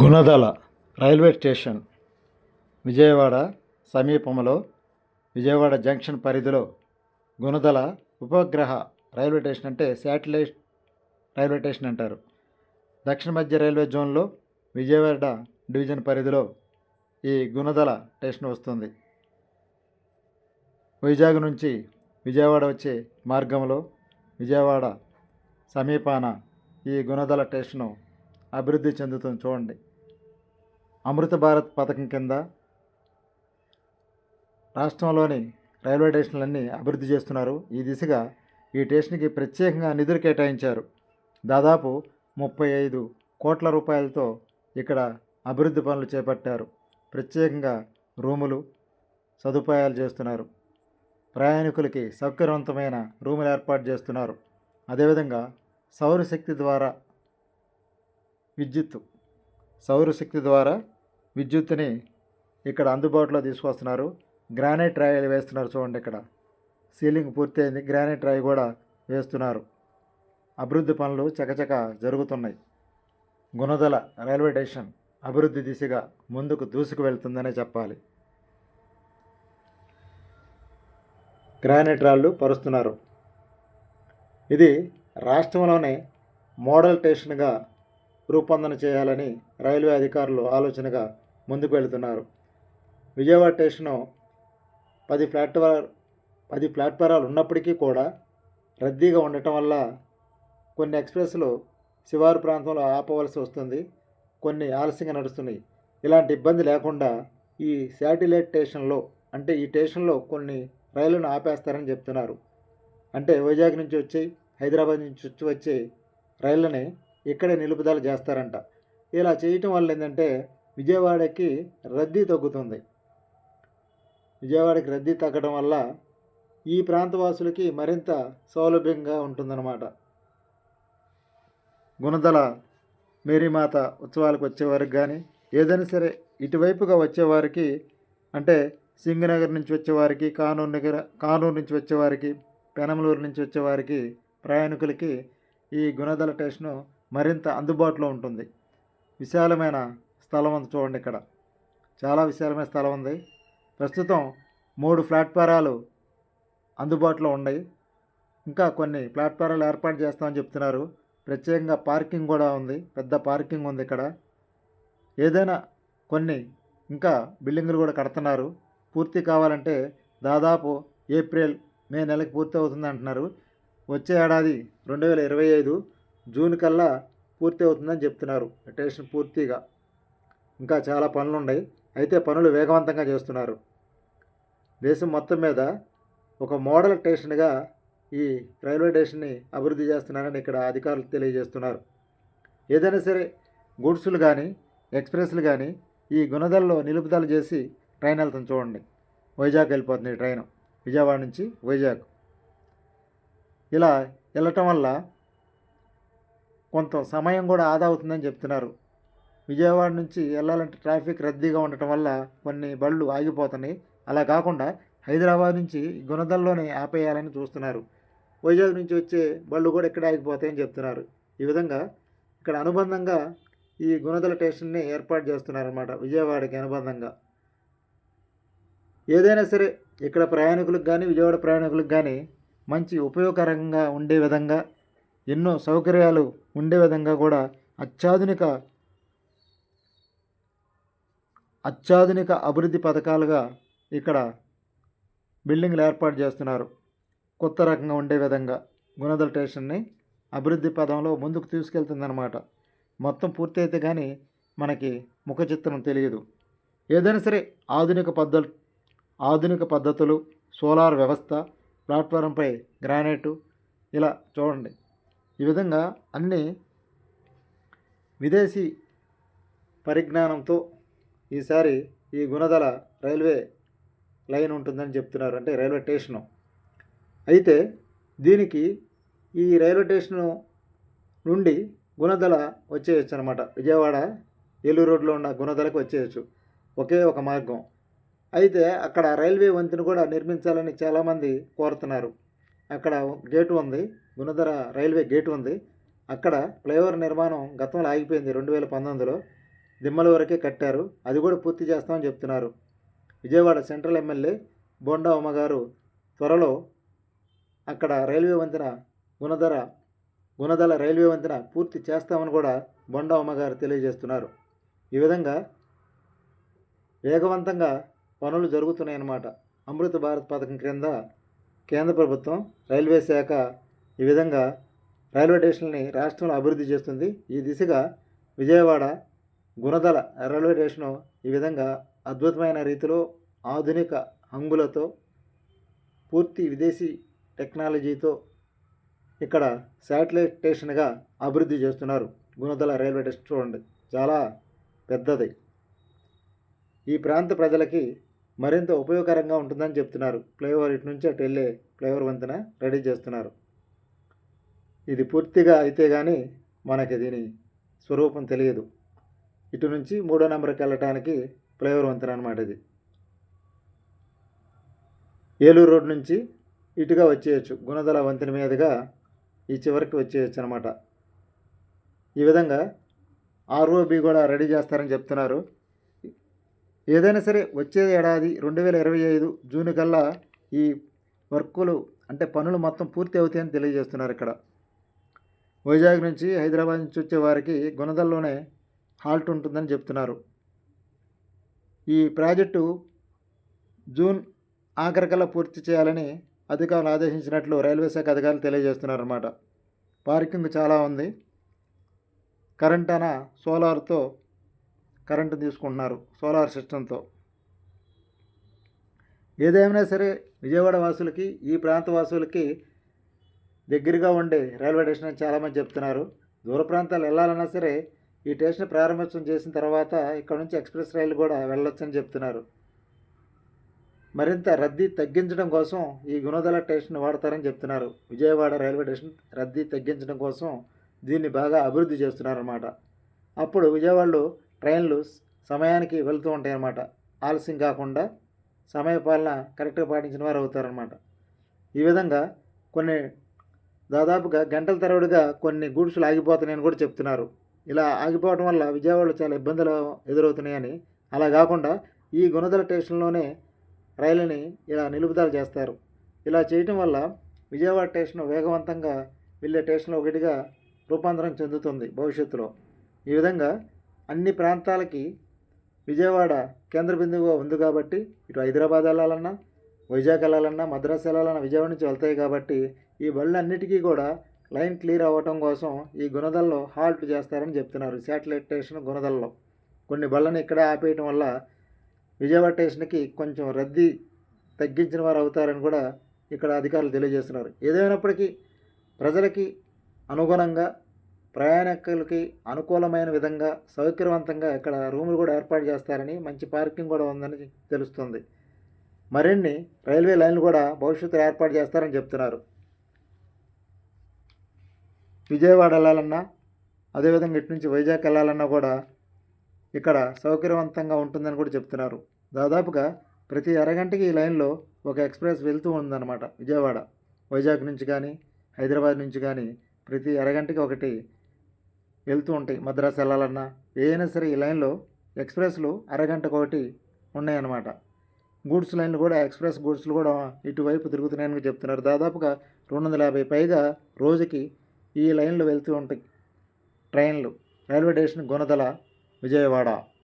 Gunadala railway station Vijayawada సమీపంలో Vijayawada junction పరిధిలో గుణదల ఉపగ్రహ రైల్వే స్టేషన్ అంటే శాటిలైట్ రైల్వే స్టేషన్ అంటారు. దక్షిణ మధ్య రైల్వే జోన్లో విజయవాడ డివిజన్ పరిధిలో ఈ గుణదల స్టేషన్ వస్తుంది. వైజాగ్ నుంచి విజయవాడ వచ్చే మార్గంలో విజయవాడ సమీపాన ఈ గుణదల స్టేషను అభివృద్ధి చెందుతుంది చూడండి. అమృత భారత్ పథకం కింద రాష్ట్రంలోని రైల్వే స్టేషన్లన్నీ అభివృద్ధి చేస్తున్నారు. ఈ దిశగా ఈ స్టేషన్కి ప్రత్యేకంగా నిధులు కేటాయించారు. దాదాపు ముప్పై ఐదు కోట్ల రూపాయలతో ఇక్కడ అభివృద్ధి పనులు చేపట్టారు. ప్రత్యేకంగా రూములు సదుపాయాలు చేస్తున్నారు. ప్రయాణికులకి సౌకర్యవంతమైన రూములు ఏర్పాటు చేస్తున్నారు. అదేవిధంగా సౌరశక్తి ద్వారా విద్యుత్ సౌరశక్తి ద్వారా విద్యుత్తుని ఇక్కడ అందుబాటులో తీసుకొస్తున్నారు. గ్రానైట్ రాయిలు వేస్తున్నారు చూడండి ఇక్కడ. సీలింగ్ పూర్తయింది. గ్రానైట్ రాయి కూడా వేస్తున్నారు. అభివృద్ధి పనులు చకచక జరుగుతున్నాయి. గుణదల రైల్వే స్టేషన్ అభివృద్ధి దిశగా ముందుకు దూసుకు వెళ్తుందనే చెప్పాలి. గ్రానైట్ రాళ్ళు పరుస్తున్నారు. ఇది రాష్ట్రంలోనే మోడల్ స్టేషన్గా రూపొందన చేయాలని రైల్వే అధికారులు ఆలోచనగా ముందుకు వెళుతున్నారు. విజయవాడ స్టేషను పది ప్లాట్ఫార్ పది ప్లాట్ఫారాలు ఉన్నప్పటికీ కూడా రద్దీగా ఉండటం వల్ల కొన్ని ఎక్స్ప్రెస్లు శివారు ప్రాంతంలో ఆపవలసి వస్తుంది. కొన్ని ఆలస్యంగా నడుస్తున్నాయి. ఇలాంటి ఇబ్బంది లేకుండా ఈ శాటిలైట్ స్టేషన్లో అంటే ఈ స్టేషన్లో కొన్ని రైళ్ళను ఆపేస్తారని చెప్తున్నారు. అంటే వైజాగ్ నుంచి వచ్చి హైదరాబాద్ నుంచి వచ్చి వచ్చే రైళ్ళని ఇక్కడే నిలుపుదల చేస్తారంట. ఇలా చేయటం వల్ల ఏంటంటే విజయవాడకి రద్దీ తగ్గుతుంది. విజయవాడకి రద్దీ తగ్గడం వల్ల ఈ ప్రాంత వాసులకి మరింత సౌలభ్యంగా ఉంటుందన్నమాట. గుణదల మేరీమాత ఉత్సవాలకు వచ్చేవారికి కానీ ఏదైనా సరే ఇటువైపుగా వచ్చేవారికి అంటే సింగనగర్ నుంచి వచ్చేవారికి కానూరు నగర కానూరు నుంచి వచ్చేవారికి పెనమలూరు నుంచి వచ్చేవారికి ప్రయాణికులకి ఈ గుణదల స్టేషను మరింత అందుబాటులో ఉంటుంది. విశాలమైన స్థలం ఉంది చూడండి ఇక్కడ. చాలా విశాలమైన స్థలం ఉంది. ప్రస్తుతం మూడు ప్లాట్ఫారాలు అందుబాటులో ఉన్నాయి. ఇంకా కొన్ని ప్లాట్ఫారాలు ఏర్పాటు చేస్తామని చెప్తున్నారు. ప్రత్యేకంగా పార్కింగ్ కూడా ఉంది. పెద్ద పార్కింగ్ ఉంది ఇక్కడ. ఏదైనా కొన్ని ఇంకా బిల్డింగులు కూడా కడుతున్నారు. పూర్తి కావాలంటే దాదాపు ఏప్రిల్ మే నెలకి పూర్తి అవుతుంది అంటున్నారు. వచ్చే ఏడాది రెండు వేల ఇరవై ఐదు జూన్ కల్లా పూర్తి అవుతుందని చెప్తున్నారు. స్టేషన్ పూర్తిగా. ఇంకా చాలా పనులు ఉన్నాయి అయితే పనులు వేగవంతంగా చేస్తున్నారు. దేశం మొత్తం మీద ఒక మోడల్ స్టేషన్గా ఈ రైల్వే స్టేషన్ని అభివృద్ధి చేస్తున్నారని ఇక్కడ అధికారులు తెలియజేస్తున్నారు. ఏదైనా సరే గూడ్సులు కానీ ఎక్స్ప్రెస్లు కానీ ఈ గుణదల్లో నిలుపుదల చేసి ట్రైన్ వెళ్తాం చూడండి. వైజాగ్ వెళ్ళిపోతుంది ఈ ట్రైన్. విజయవాడ నుంచి వైజాగ్. ఇలా వెళ్ళటం వల్ల కొంత సమయం కూడా ఆదా అవుతుందని చెప్తున్నారు. విజయవాడ నుంచి వెళ్ళాలంటే ట్రాఫిక్ రద్దీగా ఉండటం వల్ల కొన్ని బళ్ళు ఆగిపోతున్నాయి. అలా కాకుండా హైదరాబాద్ నుంచి గుణదల్లోనే ఆపేయాలని చూస్తున్నారు. వైజాగ్ నుంచి వచ్చే బళ్ళు కూడా ఇక్కడ ఆగిపోతాయని చెప్తున్నారు. ఈ విధంగా ఇక్కడ అనుబంధంగా ఈ గుణదల స్టేషన్ని ఏర్పాటు చేస్తున్నారన్నమాట విజయవాడకి అనుబంధంగా. ఏదైనా సరే ఇక్కడ ప్రయాణికులకు కానీ విజయవాడ ప్రయాణికులకు కానీ మంచి ఉపయోగకరంగా ఉండే విధంగా ఎన్నో సౌకర్యాలు ఉండే విధంగా కూడా అత్యాధునిక అత్యాధునిక అభివృద్ధి పథకాలుగా ఇక్కడ బిల్డింగ్లు ఏర్పాటు చేస్తున్నారు. కొత్త రకంగా ఉండే విధంగా గుణదల స్టేషన్ని అభివృద్ధి పదంలో ముందుకు తీసుకెళ్తుందన్నమాట. మొత్తం పూర్తయితే కానీ మనకి ముఖ చిత్రం తెలియదు. ఏదైనా సరే ఆధునిక పద్ధతు ఆధునిక పద్ధతులు సోలార్ వ్యవస్థ ప్లాట్ఫారంపై గ్రానైటు ఇలా చూడండి. ఈ విధంగా అన్ని విదేశీ పరిజ్ఞానంతో ఈసారి ఈ గుణదల రైల్వే లైన్ ఉంటుందని చెప్తున్నారు అంటే రైల్వే స్టేషను. అయితే దీనికి ఈ రైల్వే స్టేషను నుండి గుణదల వచ్చేయచ్చు అనమాట విజయవాడ ఏలూరు రోడ్లో ఉన్న గుణదలకు వచ్చేయచ్చు. ఒకే ఒక మార్గం. అయితే అక్కడ రైల్వే వంతెన కూడా నిర్మించాలని చాలామంది కోరుతున్నారు. అక్కడ గేటు ఉంది. గుణధర రైల్వే గేట్ ఉంది. అక్కడ ఫ్లైఓవర్ నిర్మాణం గతంలో ఆగిపోయింది రెండు వేల పంతొమ్మిదిలో. దిమ్మల వరకే కట్టారు. అది కూడా పూర్తి చేస్తామని చెప్తున్నారు. విజయవాడ సెంట్రల్ ఎమ్మెల్యే బోండా ఉమ్మగారు త్వరలో అక్కడ రైల్వే వంతెన గుణధర గుణదల రైల్వే వంతెన పూర్తి చేస్తామని కూడా బొండా ఉమ్మగారు తెలియజేస్తున్నారు. ఈ విధంగా వేగవంతంగా పనులు జరుగుతున్నాయన్నమాట. అమృత భారత్ పథకం క్రింద కేంద్ర ప్రభుత్వం రైల్వే శాఖ ఈ విధంగా రైల్వే స్టేషన్ని రాష్ట్రంలో అభివృద్ధి చేస్తుంది. ఈ దిశగా విజయవాడ గుణదల రైల్వే స్టేషను ఈ విధంగా అద్భుతమైన రీతిలో ఆధునిక హంగులతో పూర్తి విదేశీ టెక్నాలజీతో ఇక్కడ శాటిలైట్ స్టేషన్గా అభివృద్ధి చేస్తున్నారు. గుణదల రైల్వే స్టేషన్ చూడండి. చాలా పెద్దది. ఈ ప్రాంత ప్రజలకి మరింత ఉపయోగకరంగా ఉంటుందని చెప్తున్నారు. ఫ్లైఓవర్ ఇటు నుంచి అటు వెళ్ళే ఫ్లైఓవర్ వంతెన రెడీ చేస్తున్నారు. ఇది పూర్తిగా అయితే కానీ మనకి దీని స్వరూపం తెలియదు. ఇటు నుంచి మూడో నెంబర్కి వెళ్ళటానికి ఫ్లైఓవర్ వంతెన అనమాట ఇది. ఏలూరు రోడ్ నుంచి ఇటుగా వచ్చేయచ్చు. గుణదల వంతెన మీదుగా ఈ చివరికి వచ్చేయచ్చు అనమాట ఈ విధంగా ఆర్ఓబి కూడా రెడీ చేస్తారని చెప్తున్నారు. ఏదైనా సరే వచ్చే ఏడాది రెండు వేల ఇరవై ఐదు జూన్ కల్లా ఈ వర్కులు అంటే పనులు మొత్తం పూర్తి అవుతాయని తెలియజేస్తున్నారు ఇక్కడ. వైజాగ్ నుంచి హైదరాబాద్ నుంచి వచ్చే వారికి గుణదల్లోనే హాల్ట్ ఉంటుందని చెప్తున్నారు. ఈ ప్రాజెక్టు జూన్ ఆఖరికల్లా పూర్తి చేయాలని అధికారులు ఆదేశించినట్లు రైల్వే శాఖ అధికారులు తెలియజేస్తున్నారన్నమాట. పార్కింగ్ చాలా ఉంది. కరెంట్ అన సోలార్తో కరెంటు తీసుకుంటున్నారు సోలార్ సిస్టంతో. ఏదేమైనా సరే విజయవాడ వాసులకి ఈ ప్రాంత వాసులకి దగ్గరగా ఉండే రైల్వే స్టేషన్ అని చాలామంది చెప్తున్నారు. దూర ప్రాంతాలు వెళ్ళాలన్నా సరే ఈ స్టేషన్ ప్రారంభోత్సవం చేసిన తర్వాత ఇక్కడ నుంచి ఎక్స్ప్రెస్ రైలు కూడా వెళ్ళొచ్చని చెప్తున్నారు. మరింత రద్దీ తగ్గించడం కోసం ఈ గుణదల స్టేషన్ వాడతారని చెప్తున్నారు. విజయవాడ రైల్వే స్టేషన్ రద్దీ తగ్గించడం కోసం దీన్ని బాగా అభివృద్ధి చేస్తున్నారన్నమాట. అప్పుడు విజయవాడలో ట్రైన్లు సమయానికి వెళ్తూ ఉంటాయన్నమాట. ఆలస్యం కాకుండా సమయపాలన కరెక్ట్గా పాటించిన వారు అవుతారనమాట ఈ విధంగా కొన్ని దాదాపుగా గంటల తరబడిగా కొన్ని గూడ్సులు ఆగిపోతున్నాయని కూడా చెప్తున్నారు. ఇలా ఆగిపోవడం వల్ల విజయవాడలో చాలా ఇబ్బందులు ఎదురవుతున్నాయని అలా కాకుండా ఈ గుణదల స్టేషన్లోనే రైలుని ఇలా నిలుపుదల చేస్తారు. ఇలా చేయటం వల్ల విజయవాడ స్టేషన్ వేగవంతంగా వెళ్ళే స్టేషన్లో ఒకటిగా రూపాంతరం చెందుతుంది భవిష్యత్తులో. ఈ విధంగా అన్ని ప్రాంతాలకి విజయవాడ కేంద్ర బిందువుగా ఉంది కాబట్టి ఇటు హైదరాబాద్ వెళ్ళాలన్నా వైజాగ్ వెళ్ళాలన్నా మద్రాసు వెళ్ళాలన్నా విజయవాడ నుంచి వెళ్తాయి కాబట్టి ఈ బళ్ళన్నిటికీ కూడా లైన్ క్లియర్ అవ్వటం కోసం ఈ గుణదల్లో హాల్ట్ చేస్తారని చెప్తున్నారు. శాటిలైట్ స్టేషన్ గుణదల్లో. కొన్ని బళ్ళని ఇక్కడే ఆపేయటం వల్ల విజయవాడ స్టేషన్కి కొంచెం రద్దీ తగ్గించిన వారు అవుతారని కూడా ఇక్కడ అధికారులు తెలియజేస్తున్నారు. ఏదైనప్పటికీ ప్రజలకి అనుగుణంగా ప్రయాణికులకి అనుకూలమైన విధంగా సౌకర్యవంతంగా ఇక్కడ రూములు కూడా ఏర్పాటు చేస్తారని మంచి పార్కింగ్ కూడా ఉందని తెలుస్తుంది. మరిన్ని రైల్వే లైన్లు కూడా భవిష్యత్తులో ఏర్పాటు చేస్తారని చెప్తున్నారు. విజయవాడ వెళ్ళాలన్నా అదేవిధంగా ఇటు నుంచి వైజాగ్ వెళ్ళాలన్నా కూడా ఇక్కడ సౌకర్యవంతంగా ఉంటుందని కూడా చెప్తున్నారు. దాదాపుగా ప్రతి అరగంటకి ఈ లైన్లో ఒక ఎక్స్ప్రెస్ వెళ్తూ ఉందన్నమాట విజయవాడ. వైజాగ్ నుంచి కానీ హైదరాబాద్ నుంచి కానీ ప్రతి అరగంటకి ఒకటి వెళ్తూ ఉంటాయి మద్రాసు వెళ్ళాలన్నా. ఏదైనా సరే ఈ లైన్లో ఎక్స్ప్రెస్లు అరగంటకు ఒకటి ఉన్నాయన్నమాట. గూడ్స్ లైన్లు కూడా ఎక్స్ప్రెస్ గూడ్స్లు కూడా ఇటువైపు తిరుగుతున్నాయని చెప్తున్నారు. దాదాపుగా రెండు వందల యాభై పైగా రోజుకి ఈ లైన్లు వెళ్తూ ఉంటాయి. ట్రైన్లు రైల్వే స్టేషన్ గుణదల విజయవాడ.